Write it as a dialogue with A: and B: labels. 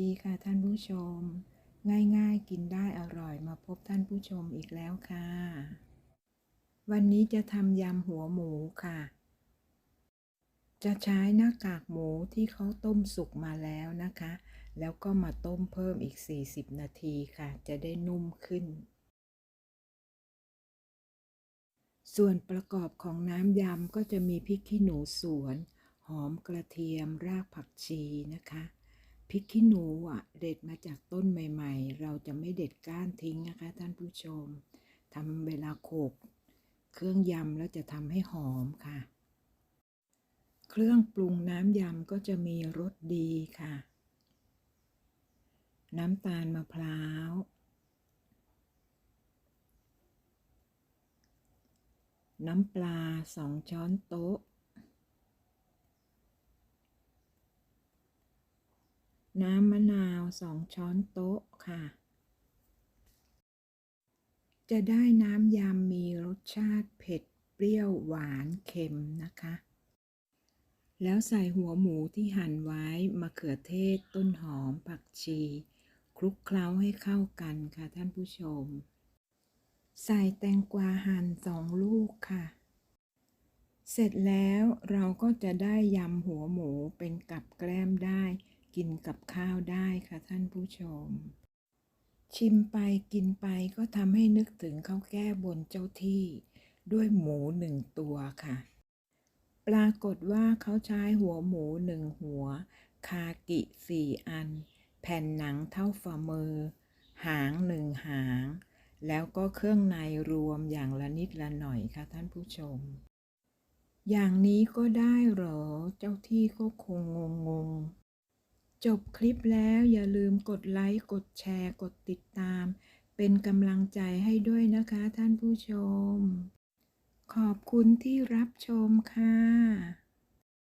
A: ดีค่ะท่านผู้ชม ง่ายๆกินได้อร่อยมาพบท่านผู้ชมอีกแล้วค่ะ วันนี้จะทำยำหัวหมูค่ะ จะใช้หน้ากากหมูที่เขาต้มสุกมาแล้วนะคะ แล้วก็มาต้มเพิ่มอีก 40 นาทีค่ะ จะได้นุ่มขึ้น ส่วนประกอบของน้ำยำก็จะมีพริกขี้หนูสวน หอมกระเทียมรากผักชีนะคะ พริกขี้หนูอะเด็ดมาจากต้นใหม่ ๆ เราจะไม่เด็ดก้านทิ้งนะคะ ท่านผู้ชมทำเวลาโขกเครื่องยำแล้วจะทำให้หอมค่ะ เครื่องปรุงน้ำยำก็จะมีรสดีค่ะ น้ำตาลมะพร้าว น้ำปลาสองช้อนโต๊ะ น้ำมะนาวสองช้อนโต๊ะค่ะ จะได้น้ำยำมีรสชาติเผ็ดเปรี้ยวหวานเค็มนะคะ แล้วใส่หัวหมูที่หั่นไว้มะเขือเทศต้นหอมผักชี คลุกเคล้าให้เข้ากันค่ะท่านผู้ชม ใส่แตงกวาหั่นสองลูกค่ะเสร็จแล้วเราก็จะได้ยำหัวหมูเป็นกับแกล้มได้ กินกับข้าวได้ค่ะท่านผู้ชม ชิมไปกินไปก็ทำให้นึกถึงข้าวแก้บนเจ้าที่ ด้วยหมูหนึ่งตัวค่ะ ปรากฏว่าเขาใช้หัวหมูหนึ่งหัว คากิสี่อัน แผ่นหนังเท่าฝ่ามือ หางหนึ่งหาง แล้วก็เครื่องในรวมอย่างละนิดละหน่อยค่ะท่านผู้ชมอย่างนี้ก็ได้เหรอ เจ้าที่ก็คงงงง จบคลิปแล้วอย่าลืมกดไลค์ กดแชร์ กดติดตาม เป็นกำลังใจให้ด้วยนะคะท่านผู้ชม ขอบคุณที่รับชมค่ะ